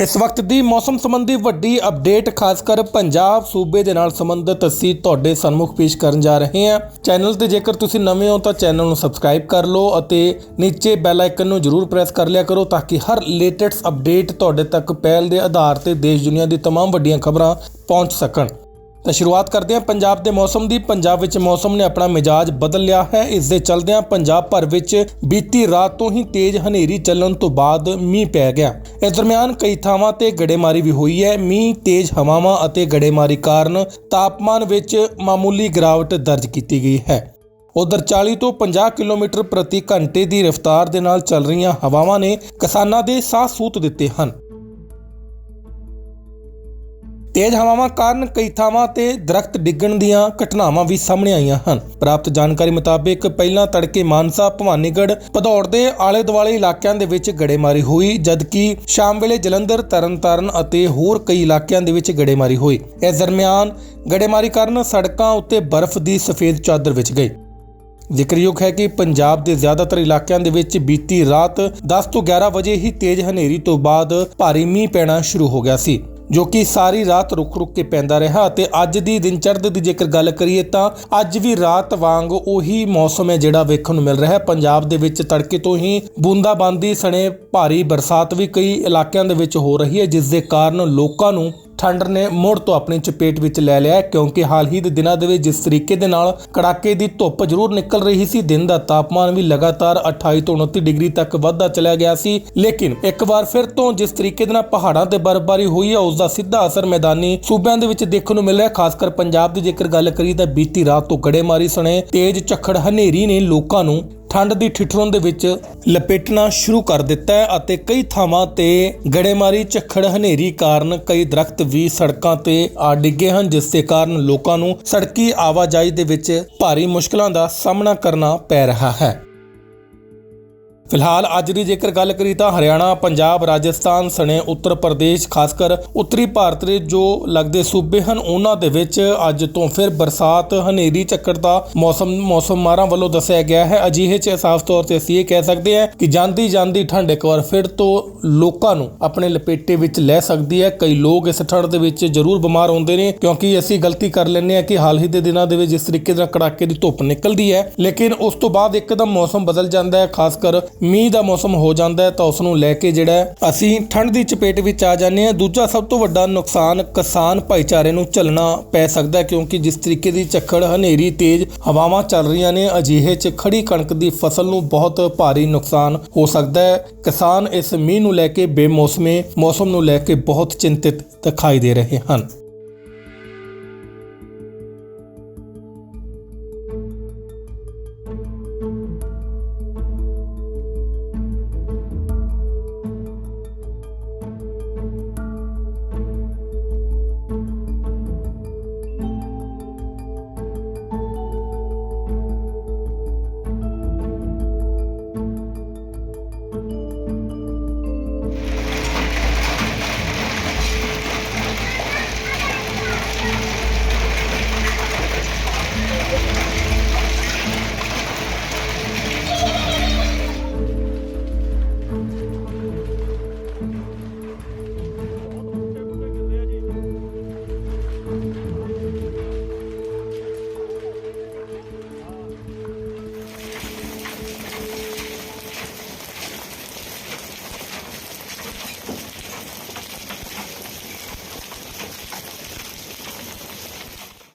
ਇਸ ਵਕਤ ਦੀ ਮੌਸਮ ਸੰਬੰਧੀ ਵੱਡੀ ਅਪਡੇਟ ਖਾਸ ਕਰ ਪੰਜਾਬ ਸੂਬੇ ਦੇ ਨਾਲ ਸੰਬੰਧਿਤ ਅਸੀਂ ਤੁਹਾਡੇ ਸਨਮੁਖ ਪੇਸ਼ ਕਰਨ ਜਾ ਰਹੇ ਹਾਂ ਚੈਨਲ ਤੇ ਜੇਕਰ ਤੁਸੀਂ ਨਵੇਂ ਹੋ ਤਾਂ ਚੈਨਲ ਨੂੰ ਸਬਸਕ੍ਰਾਈਬ ਕਰ ਲਓ ਅਤੇ ਨੀਚੇ ਬੈਲ ਆਈਕਨ ਨੂੰ ਜਰੂਰ ਪ੍ਰੈਸ ਕਰ ਲਿਆ ਕਰੋ ਤਾਂ ਕਿ ਹਰ ਲੇਟੈਸਟ ਅਪਡੇਟ ਤੁਹਾਡੇ ਤੱਕ ਪਹਿਲ ਦੇ ਆਧਾਰ ਤੇ ਦੇਸ਼ ਦੁਨੀਆ ਦੀ तमाम ਵੱਡੀਆਂ ਖਬਰਾਂ ਪਹੁੰਚ ਸਕਣ ਤਾਂ ਸ਼ੁਰੂਆਤ ਕਰਦੇ ਹਾਂ ਪੰਜਾਬ ਦੇ ਮੌਸਮ ਦੀ। ਪੰਜਾਬ ਵਿੱਚ ਮੌਸਮ ਨੇ ਆਪਣਾ ਮਿਜਾਜ ਬਦਲ ਲਿਆ ਹੈ। ਇਸ ਦੇ ਚਲਦਿਆਂ ਪੰਜਾਬ ਭਰ ਵਿੱਚ ਬੀਤੀ ਰਾਤ ਤੋਂ ਹੀ ਤੇਜ਼ ਹਨੇਰੀ ਚੱਲਣ ਤੋਂ ਬਾਅਦ ਮੀਂਹ ਪੈ ਗਿਆ। ਇਸ ਦਰਮਿਆਨ ਕਈ ਥਾਵਾਂ ਤੇ ਗੜੇਮਾਰੀ ਵੀ ਹੋਈ ਹੈ। ਮੀਂਹ, ਤੇਜ਼ ਹਵਾਵਾਂ ਅਤੇ ਗੜੇਮਾਰੀ ਕਾਰਨ ਤਾਪਮਾਨ ਵਿੱਚ ਮਾਮੂਲੀ ਗਿਰਾਵਟ ਦਰਜ ਕੀਤੀ ਗਈ ਹੈ। ਉਧਰ 40 ਤੋਂ 50 ਕਿਲੋਮੀਟਰ ਪ੍ਰਤੀ ਘੰਟੇ ਦੀ ਰਫ਼ਤਾਰ ਦੇ ਨਾਲ ਚੱਲ ਰਹੀਆਂ ਹਵਾਵਾਂ ਨੇ ਕਿਸਾਨਾਂ ਦੇ ਸਾਹ ਸੂਤ ਦਿੱਤੇ ਹਨ। ਤੇਜ਼ ਹਵਾਵਾਂ ਕਾਰਨ ਕਈ ਥਾਵਾਂ ਤੇ ਦਰਖਤ ਡਿੱਗਣ ਦੀਆਂ ਘਟਨਾਵਾਂ ਵੀ ਸਾਹਮਣੇ ਆਈਆਂ ਹਨ। ਪ੍ਰਾਪਤ ਜਾਣਕਾਰੀ ਮੁਤਾਬਕ ਪਹਿਲਾਂ ਤੜਕੇ ਮਾਨਸਾ, ਭਵਾਨੀਗੜ੍ਹ, ਭਦੌੜ ਦੇ ਆਲੇ ਦੁਆਲੇ ਇਲਾਕਿਆਂ ਦੇ ਵਿੱਚ ਗੜੇਮਾਰੀ ਹੋਈ, ਜਦਕਿ ਸ਼ਾਮ ਵੇਲੇ ਜਲੰਧਰ, ਤਰਨਤਾਰਨ ਅਤੇ ਹੋਰ ਕਈ ਇਲਾਕਿਆਂ ਦੇ ਵਿੱਚ ਗੜੇਮਾਰੀ ਹੋਈ। ਇਸ ਦਰਮਿਆਨ ਗੜੇਮਾਰੀ ਕਾਰਨ ਸੜਕਾਂ ਉੱਤੇ ਬਰਫ਼ ਦੀ ਸਫੇਦ ਚਾਦਰ ਵਿਛ ਗਈ। ਜ਼ਿਕਰਯੋਗ ਹੈ ਕਿ ਪੰਜਾਬ ਦੇ ਜ਼ਿਆਦਾਤਰ ਇਲਾਕਿਆਂ ਦੇ ਵਿੱਚ ਬੀਤੀ ਰਾਤ 10 ਤੋਂ 11 ਵਜੇ ਹੀ ਤੇਜ਼ ਹਨੇਰੀ ਤੋਂ ਬਾਅਦ ਭਾਰੀ ਮੀਂਹ ਪੈਣਾ ਸ਼ੁਰੂ ਹੋ ਗਿਆ ਸੀ। ਜੋ ਕਿ ਸਾਰੀ ਰਾਤ ਰੁਕ-ਰੁਕ ਕੇ ਪੈਂਦਾ ਰਿਹਾ ਅਤੇ ਅੱਜ ਦੀ ਦਿਨ ਚੜ੍ਹਦੇ ਦੀ ਜੇਕਰ ਗੱਲ ਕਰੀਏ ਤਾਂ ਅੱਜ ਵੀ ਰਾਤ ਵਾਂਗ ਉਹੀ ਮੌਸਮ ਹੈ ਜਿਹੜਾ ਵੇਖਣ ਨੂੰ ਮਿਲ ਰਿਹਾ ਹੈ। ਪੰਜਾਬ ਦੇ ਵਿੱਚ ਤੜਕੇ ਤੋਂ ਹੀ ਬੂੰਦਾਬਾਂਦੀ ਸਣੇ ਭਾਰੀ ਬਰਸਾਤ ਵੀ ਕਈ ਇਲਾਕਿਆਂ ਦੇ ਵਿੱਚ ਹੋ ਰਹੀ ਹੈ, ਜਿਸ ਦੇ ਕਾਰਨ ਲੋਕਾਂ ਨੂੰ ਠੰਡ ਨੇ ਮੁੜ ਤੋਂ ਆਪਣੀ ਚਪੇਟ ਵਿੱਚ ਲੈ ਲਿਆ ਕਿਉਂਕਿ ਹਾਲ ਹੀ ਦੇ ਦਿਨਾਂ ਦੇ ਵਿੱਚ ਜਿਸ ਤਰੀਕੇ ਦੇ ਨਾਲ ਕੜਾਕੇ ਦੀ ਧੁੱਪ ਜ਼ਰੂਰ ਨਿਕਲ ਰਹੀ ਸੀ, ਦਿਨ ਦਾ ਤਾਪਮਾਨ ਵੀ ਲਗਾਤਾਰ 28 ਤੋਂ 29 ਡਿਗਰੀ ਤੱਕ ਵੱਧਦਾ ਚਲਾ ਗਿਆ ਸੀ। ਲੇਕਿਨ ਇੱਕ ਵਾਰ ਫਿਰ ਤੋਂ ਜਿਸ ਤਰੀਕੇ ਦੇ ਨਾਲ ਪਹਾੜਾਂ ਤੇ ਬਰਫ਼ਬਾਰੀ ਹੋਈ ਹੈ ਉਸ ਦਾ ਸਿੱਧਾ ਅਸਰ ਮੈਦਾਨੀ ਸੂਬਿਆਂ ਦੇ ਵਿੱਚ ਦੇਖਣ ਨੂੰ ਮਿਲ ਰਿਹਾ ਖਾਸ ਕਰ ਪੰਜਾਬ ਦੀ ਜੇਕਰ ਗੱਲ ਕਰੀ ਤਾਂ ਬੀਤੀ ਰਾਤ ਤੋਂ ਗੜੇਮਾਰੀ ਸਣੇ ਤੇਜ਼ ਝੱਖੜ ਹਨੇਰੀ ਨੇ ਲੋਕਾਂ ਨੂੰ ਠੰਡ ਦੀ ਠਿਠੁਰਨ ਦੇ ਵਿੱਚ ਲਪੇਟਣਾ ਸ਼ੁਰੂ ਕਰ ਦਿੱਤਾ ਹੈ ਅਤੇ ਕਈ ਥਾਵਾਂ ਤੇ ਗੜੇਮਾਰੀ, ਝੱਖੜ, ਹਨੇਰੀ ਕਾਰਨ ਕਈ ਦਰਖਤ ਵੀ ਸੜਕਾਂ ਤੇ ਆ ਡਿੱਗੇ ਹਨ, ਜਿਸ ਦੇ ਕਾਰਨ ਲੋਕਾਂ ਨੂੰ ਸੜਕੀ ਆਵਾਜਾਈ ਦੇ ਵਿੱਚ ਭਾਰੀ ਮੁਸ਼ਕਲਾਂ ਦਾ ਸਾਹਮਣਾ ਕਰਨਾ ਪੈ ਰਿਹਾ ਹੈ। ਫਿਲਹਾਲ ਅੱਜ ਦੀ ਜੇਕਰ ਗੱਲ ਕਰੀ ਤਾਂ ਹਰਿਆਣਾ, ਪੰਜਾਬ, ਰਾਜਸਥਾਨ ਸਣੇ ਉੱਤਰ ਪ੍ਰਦੇਸ਼ ਖਾਸ ਕਰ ਉੱਤਰੀ ਭਾਰਤ ਦੇ ਜੋ ਲੱਗਦੇ ਸੂਬੇ ਹਨ, ਉਹਨਾਂ ਦੇ ਵਿੱਚ ਅੱਜ ਤੋਂ ਫਿਰ ਬਰਸਾਤ, ਹਨੇਰੀ, ਚੱਕਰ ਦਾ ਮੌਸਮ ਮੌਸਮ ਮਾਰਾਂ ਵੱਲੋਂ ਦੱਸਿਆ ਗਿਆ ਹੈ। ਅਜਿਹੇ ਚ ਸਾਫ਼ ਤੌਰ ਤੇ ਅਸੀਂ ਇਹ ਕਹਿ ਸਕਦੇ ਹਾਂ ਕਿ ਜਾਂਦੀ ਜਾਂਦੀ ਠੰਡ ਇੱਕ ਵਾਰ ਫਿਰ ਤੋਂ ਲੋਕਾਂ ਨੂੰ ਆਪਣੇ ਲਪੇਟੇ ਵਿੱਚ ਲੈ ਸਕਦੀ ਹੈ। ਕਈ ਲੋਕ ਇਸ ਠੰਡ ਦੇ ਵਿੱਚ ਜ਼ਰੂਰ ਬਿਮਾਰ ਹੁੰਦੇ ਨੇ ਕਿਉਂਕਿ ਅਸੀਂ ਗਲਤੀ ਕਰ ਲੈਂਦੇ ਹਾਂ ਕਿ ਹਾਲ ਹੀ ਦੇ ਦਿਨਾਂ ਦੇ ਵਿੱਚ ਜਿਸ ਤਰੀਕੇ ਦਾ ਕੜਾਕੇ ਦੀ ਧੁੱਪ ਨਿਕਲਦੀ ਹੈ, ਲੇਕਿਨ ਉਸ ਤੋਂ ਬਾਅਦ ਇੱਕਦਮ ਮੌਸਮ ਬਦਲ ਜਾਂਦਾ ਹੈ। ਖਾਸ ਕਰ ਮੀਂਹ ਦਾ ਮੌਸਮ ਹੋ ਜਾਂਦਾ ਹੈ ਤਾਂ ਉਸ ਨੂੰ ਲੈ ਕੇ ਜਿਹੜਾ ਅਸੀਂ ਠੰਡ ਦੀ ਚਪੇਟ ਵਿੱਚ ਆ ਜਾਂਦੇ ਹਾਂ। ਦੂਜਾ ਸਭ ਤੋਂ ਵੱਡਾ ਨੁਕਸਾਨ ਕਿਸਾਨ ਭਾਈਚਾਰੇ ਨੂੰ ਝੱਲਣਾ ਪੈ ਸਕਦਾ ਕਿਉਂਕਿ ਜਿਸ ਤਰੀਕੇ ਦੀ ਝੱਖੜ, ਹਨੇਰੀ, ਤੇਜ਼ ਹਵਾਵਾਂ ਚੱਲ ਰਹੀਆਂ ਨੇ, ਅਜਿਹੇ 'ਚ ਖੜੀ ਕਣਕ ਦੀ ਫਸਲ ਨੂੰ ਬਹੁਤ ਭਾਰੀ ਨੁਕਸਾਨ ਹੋ ਸਕਦਾ ਹੈ। ਕਿਸਾਨ ਇਸ ਮੀਂਹ ਨੂੰ ਲੈ ਕੇ ਬੇਮੌਸਮੇ ਮੌਸਮ ਨੂੰ ਲੈ ਕੇ ਬਹੁਤ ਚਿੰਤਿਤ ਦਿਖਾਈ ਦੇ ਰਹੇ ਹਨ।